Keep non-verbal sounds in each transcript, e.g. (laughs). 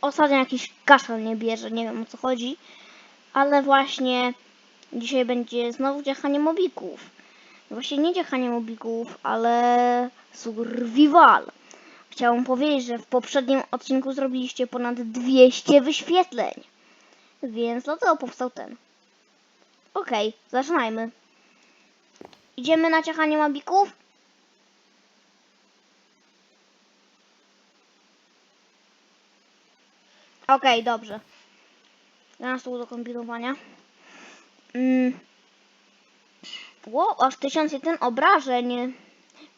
ostatnio jakiś kaszel nie bierze, nie wiem o co chodzi. Ale właśnie dzisiaj będzie znowu dziechanie mobików. Właśnie nie dziechanie mobików, ale survival. Chciałam powiedzieć, że w poprzednim odcinku zrobiliście ponad 200 wyświetleń. Więc dlatego powstał ten. Okej, zaczynajmy. Idziemy na ciachanie mobików? Okej, dobrze. Teraz tu do kombinowania. Mm. Wow, aż 1001 obrażeń.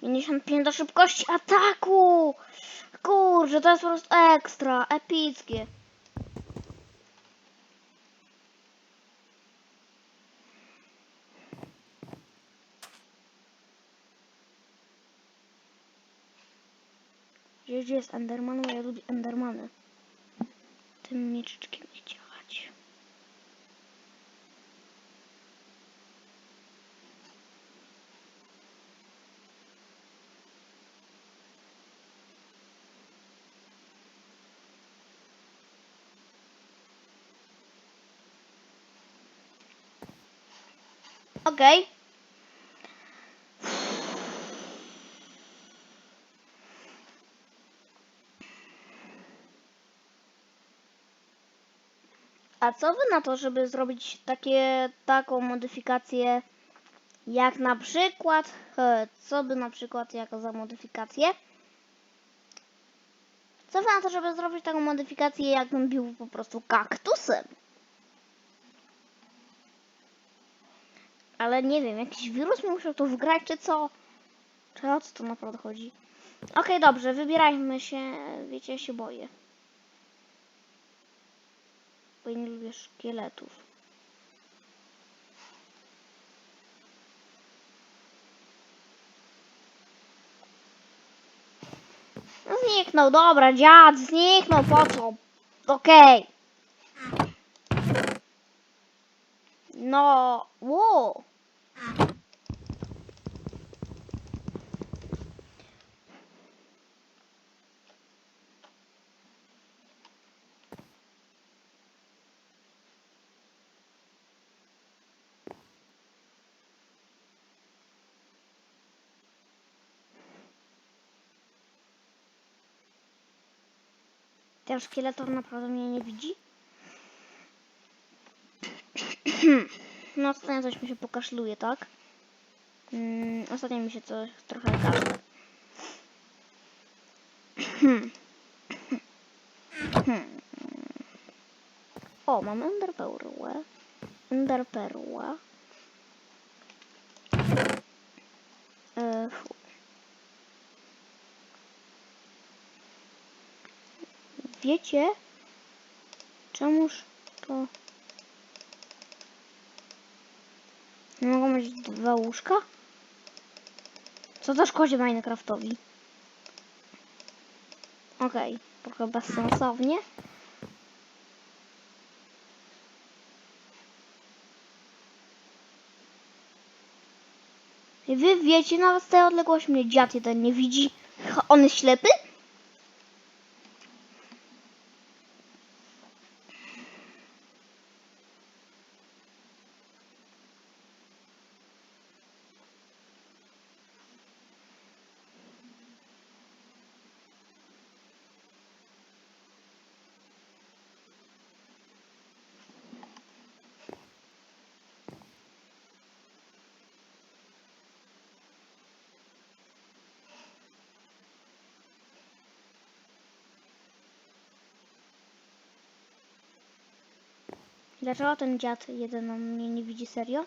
55 do szybkości ataku. Kurczę, to jest po prostu ekstra, epickie. Gdzie jest Enderman? Bo ja lubię Endermany. Tym mieczyczkiem nie działać. Okej. A co wy na to, żeby zrobić takie, taką modyfikację, jak na przykład, e, co by na przykład jako za modyfikację? Co wy na to, żeby zrobić taką modyfikację, jakbym bił po prostu kaktusem? Ale nie wiem, jakiś wirus mi musiał tu wgrać, czy co? Czy o co tu naprawdę chodzi? Okej, dobrze, wybierajmy się, wiecie, ja się boję. Bo nie lubię szkieletów. No zniknął, dobra, dziad, zniknął, po co? Okej. No, wow. Ten szkieletor naprawdę mnie nie widzi? (clears throat) No ostatnio coś mi się pokaszluje, tak? Mm, ostatnio mi się coś trochę kaszle. (clears throat) O, mam enderperłę. Enderperła. E, fu. Wiecie? Czemuż to... Nie mogą mieć dwa łóżka? Co to szkodzi Minecraftowi? Okej, trochę bezsensownie. Wy wiecie, nawet z tej odległości mnie dziad jeden nie widzi. On jest ślepy? Dlaczego ten dziad jeden on mnie nie widzi serio?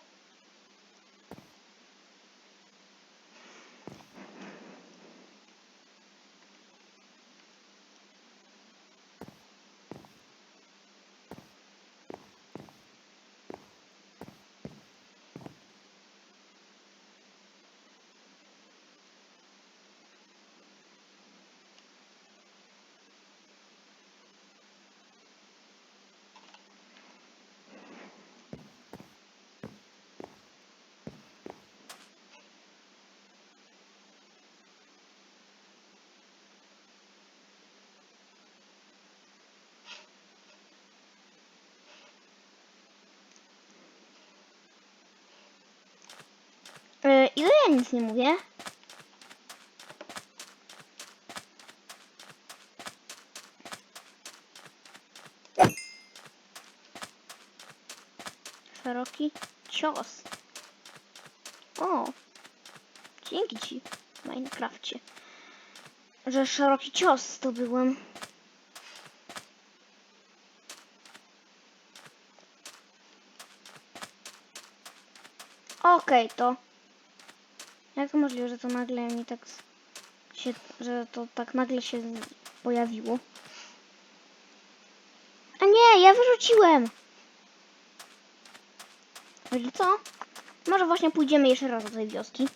Nic nie mówię. Szeroki cios. O, dzięki ci, Minecrafcie, że szeroki cios zdobyłem. Okej, to. Jak to możliwe, że to nagle mi tak się, że to tak nagle się pojawiło? A nie, ja wyrzuciłem! Wiecie co? Może właśnie pójdziemy jeszcze raz do tej wioski.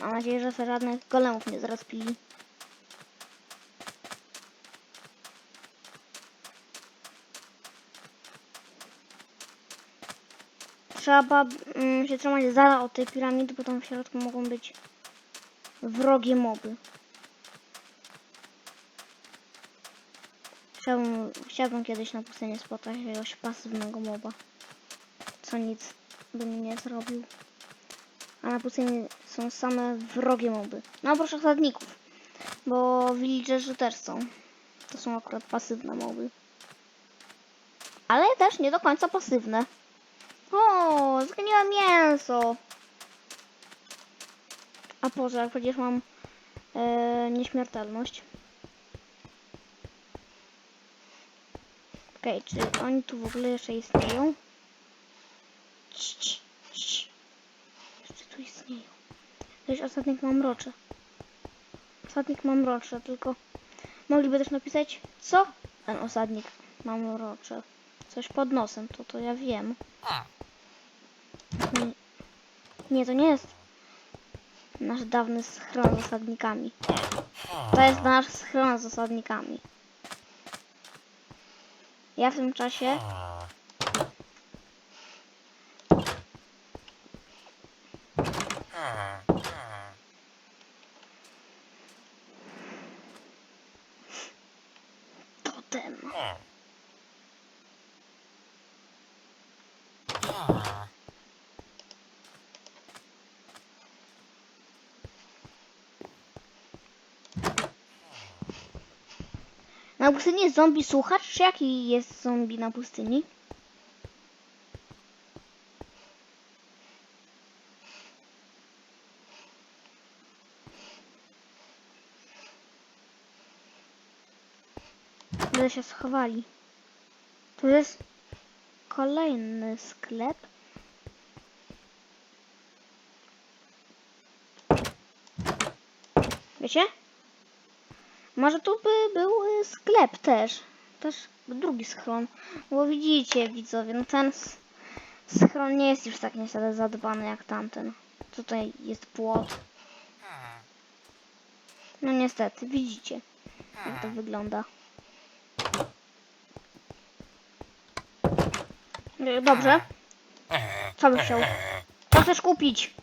Mam nadzieję, że żadnych golemów nie zrespili. Trzeba mm, się trzymać z dala od tej piramidy, bo tam w środku mogą być wrogie moby. Chciałbym, chciałbym kiedyś na pustyni spotkać jakiegoś pasywnego moba. Co nic by mi nie zrobił. A na pustyni są same wrogie moby. No oprócz osadników. Bo villagerzy też są. To są akurat pasywne moby. Ale też nie do końca pasywne. O, zgniłe mięso. A poza, przecież mam e, nieśmiertelność. Okej, czy oni tu w ogóle jeszcze istnieją? Cii, cii, cii. Jeszcze tu istnieją. Też ostatnik mam mrocze. Osadnik mam mrocze, tylko mogliby też napisać, co ten osadnik ma mrocze. Coś pod nosem, to to ja wiem. Nie, nie, to nie jest nasz dawny schron z osadnikami. To jest nasz schron z osadnikami. Ja w tym czasie Na pustyni jest zombie słuchacz, czy jaki jest zombie na pustyni? Będę się schowali. Tu jest kolejny sklep. Wiecie? Może tu by był y, sklep też. Też drugi schron. Bo widzicie, widzowie, no ten schron nie jest już tak niestety zadbany jak tamten. Tutaj jest płot. No niestety, widzicie, jak to wygląda. Y, Dobrze. Co byś chciał? Co chcesz kupić?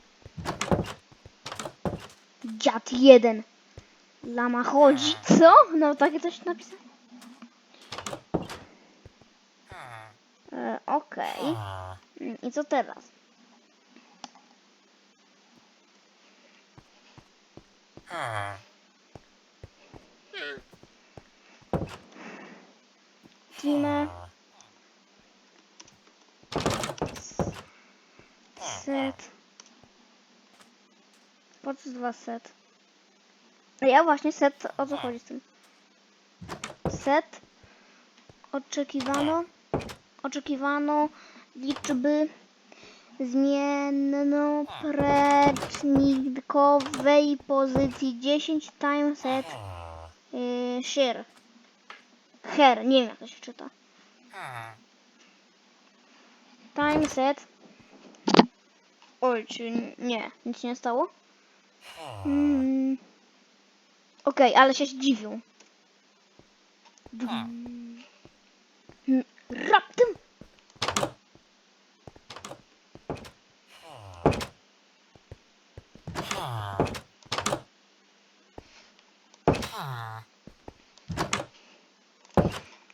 Dziad jeden. Lama chodzi, co? No takie coś napisane. E, Okej. Mm, I co teraz? Teamę. Set. Po co dwa set? Ja właśnie set, o co chodzi z tym? Set. Oczekiwano. Oczekiwano liczby zmienno-precznikowej pozycji 10 times set yy, share. Her, nie wiem jak to się czyta. Time set. Oj, czy nie, nic nie stało? Mm. Okej, ale się zdziwią. Dum. Mm, Raptem!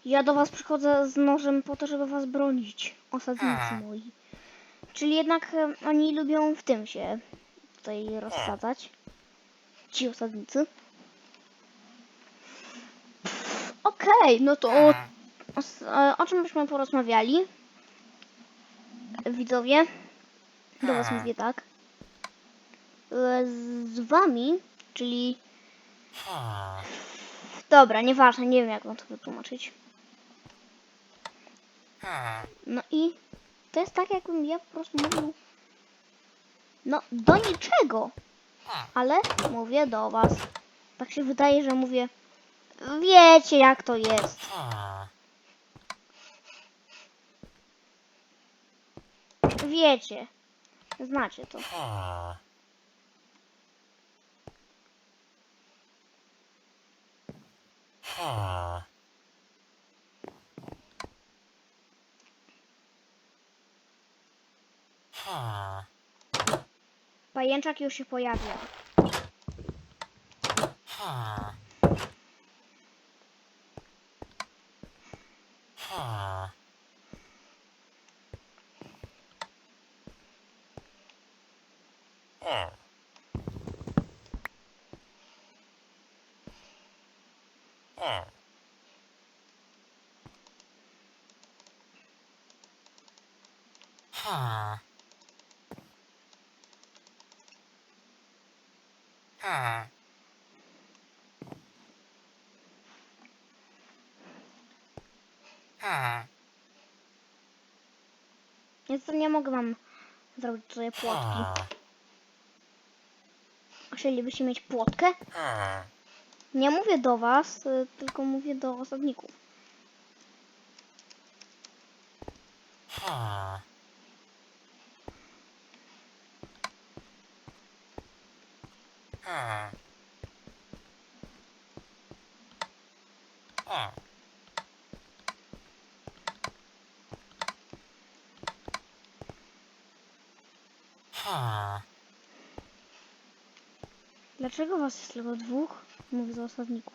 Ja do was przychodzę z nożem po to, żeby was bronić. Osadnicy moi. Czyli jednak oni lubią w tym się tutaj rozsadzać. Ci osadnicy. Okej, no to o, o, o czym byśmy porozmawiali? Widzowie, do was mówię tak. E, Z wami, czyli... Dobra, nieważne, nie wiem jak wam to wytłumaczyć. No i to jest tak, jakbym ja po prostu mówił. No, do niczego. Ale mówię do was. Tak się wydaje, że mówię. Wiecie, jak to jest. Wiecie. Znacie to. Pajęczak już się pojawia. Więc to nie mogę wam zrobić tutaj płotki. Chcielibyście mieć płotkę? Nie mówię do was, y, tylko mówię do osadników. Dlaczego was jest tylko dwóch? Mówię do osadników.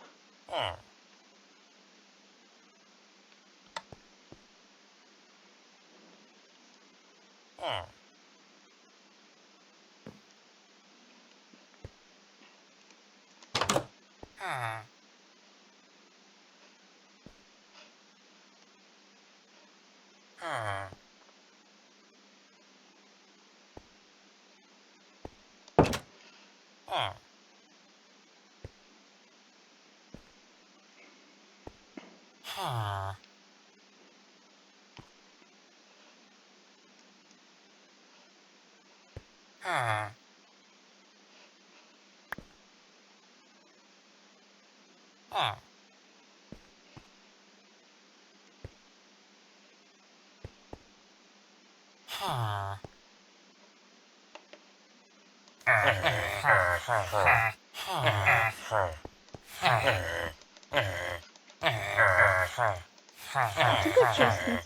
Dlaczego wszyscy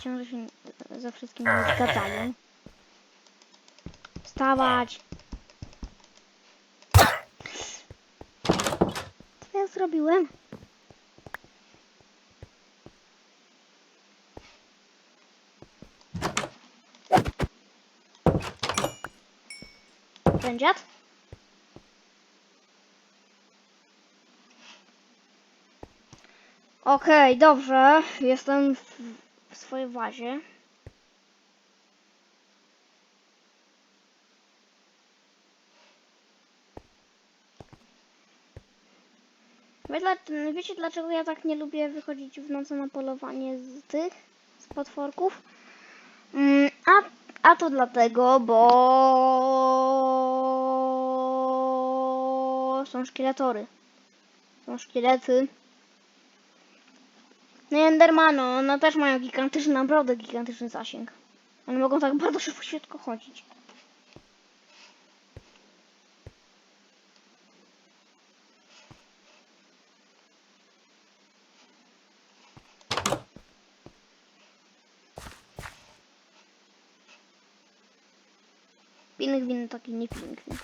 ciągle się ze wszystkim zgadzają? Wstawać! Co ja zrobiłem? Ten? Okej, dobrze. Jestem w, w swojej bazie. Wiecie dlaczego ja tak nie lubię wychodzić w nocy na polowanie z tych, z potworków? Mm, a, a to dlatego, bo są szkieletory. Są szkielety. No i Endermano, one też mają gigantyczny, naprawdę gigantyczny zasięg. One mogą tak bardzo szybko chodzić. Пінгвін, то не пінгвін.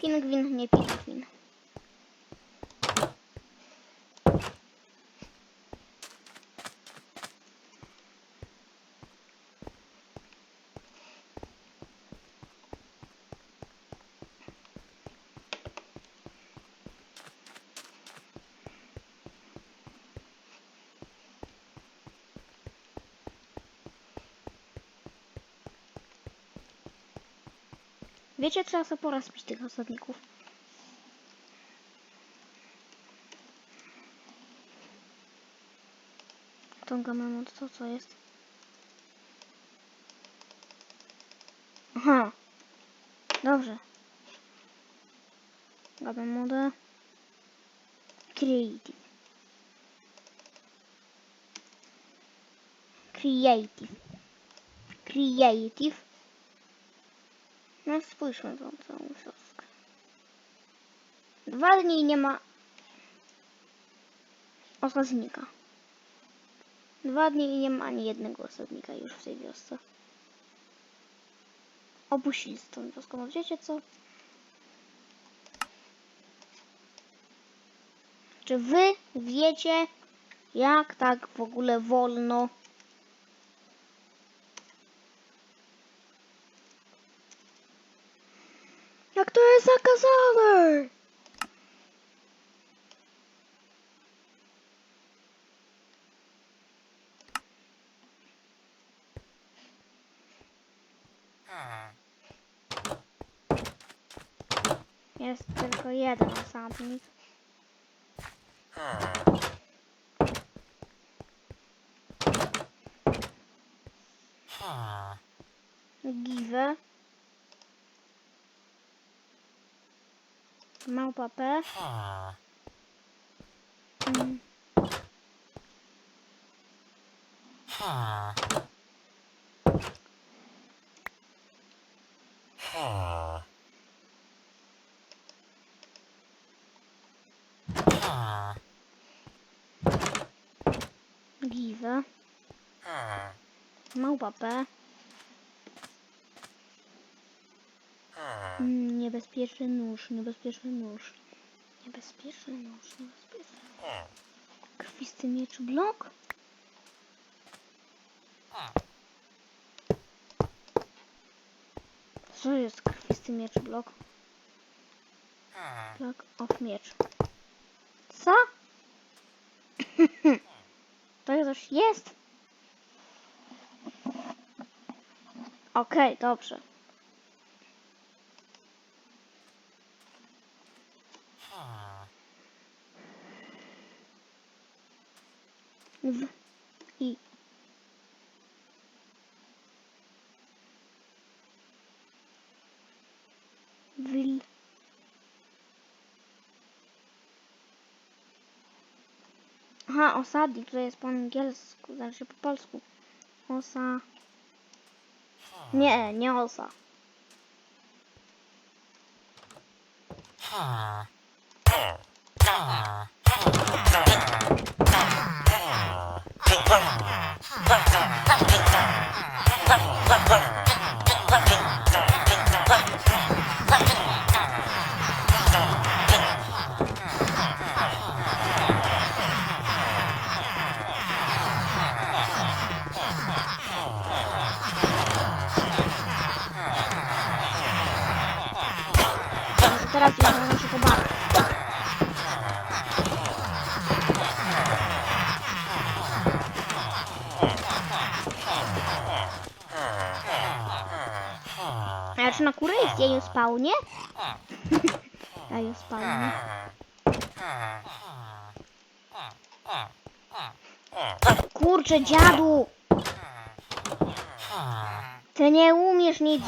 Пінгвін, не пінгвін. Wiecie, trzeba sobie porozbić tych osadników. Tą gamę to co jest? Aha. Dobrze. Gamę modę. Creative. Creative. Creative. No spójrzmy tą całą wioskę. Dwa dni nie ma osadnika. Dwa dni i nie ma ani jednego osadnika już w tej wiosce. Opuścili tą wioskę. No wiecie co? Czy wy wiecie, jak tak w ogóle wolno? Jak to jest zakazane? Jest tylko jeden osadnik. Give. Małpa P. Mm. Give. Małpa P. Mm, niebezpieczny nóż, niebezpieczny nóż. Niebezpieczny nóż, niebezpieczny. Krwisty miecz blok? Co jest krwisty miecz blok? Blok of miecz. Co? (laughs) coś jest? Okej, dobrze. W Aha, osadnik, to jest po angielsku, znaczy po polsku. Osa. Nie, nie osa. A ja czy na kurę jest jeju spawnie? Jeju spawnie. Kurczę, dziadu! Ty nie umiesz nic,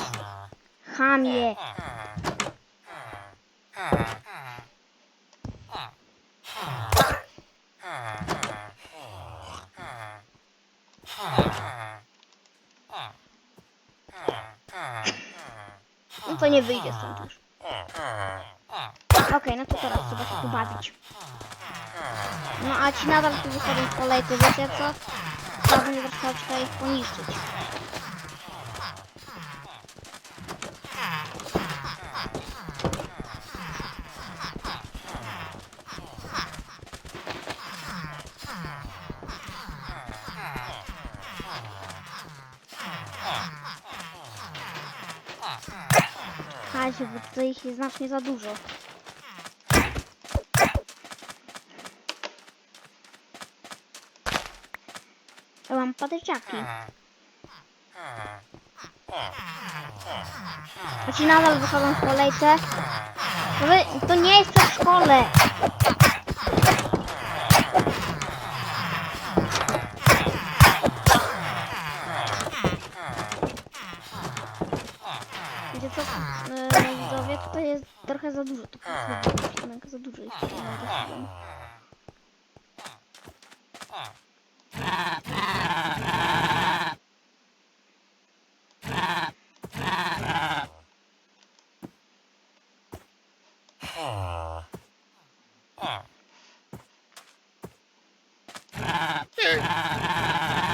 chamie. No to nie wyjdzie stąd już. Okej, no to teraz trzeba się pobawić. No a ci nadal tu wychodzą kolejce, wiecie co? Będzie troszeczkę ich poniszczyć. Słuchajcie, bo tutaj ich jest znacznie za dużo. Ja mam patyczaki. To ci nadal wychodzą w kolejce. To, to nie jest przedszkole. Wiecie co, e, tutaj jest trochę za dużo. To jednak za dużo jest. tutaj na tą chwilę.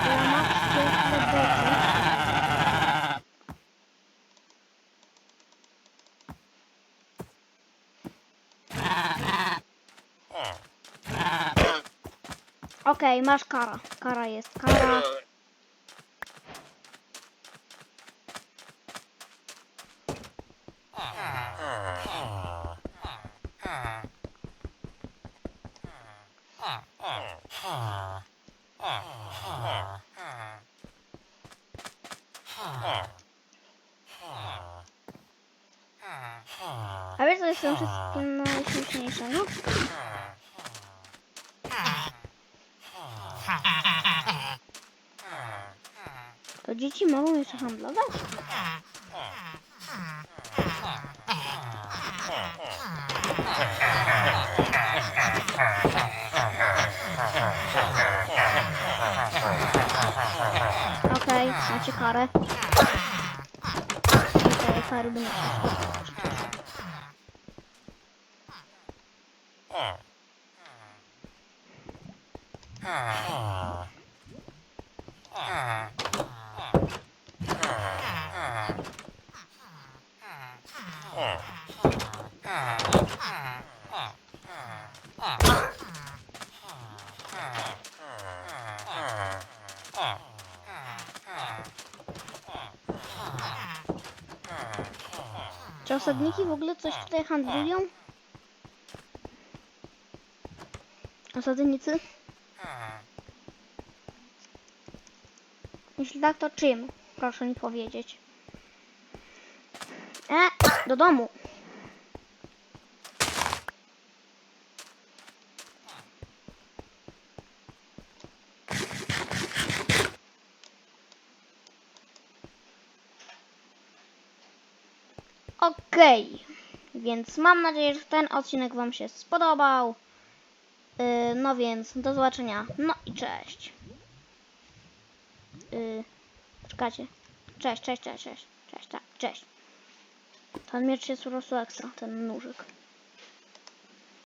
Ja mam świetne boki. Okej, masz kara. Kara jest. Kara. ci care. Asta e care. Coś tutaj handlują? Osadnicy? Jeśli tak, to czym? Proszę mi powiedzieć. E, do domu. Okej, więc mam nadzieję, że ten odcinek Wam się spodobał. Yy, no więc do zobaczenia. No i cześć. Yy, czekajcie. Cześć, cześć, cześć, cześć, cześć, tak, cześć. Ten miecz jest po prostu ekstra, ten nóżyk.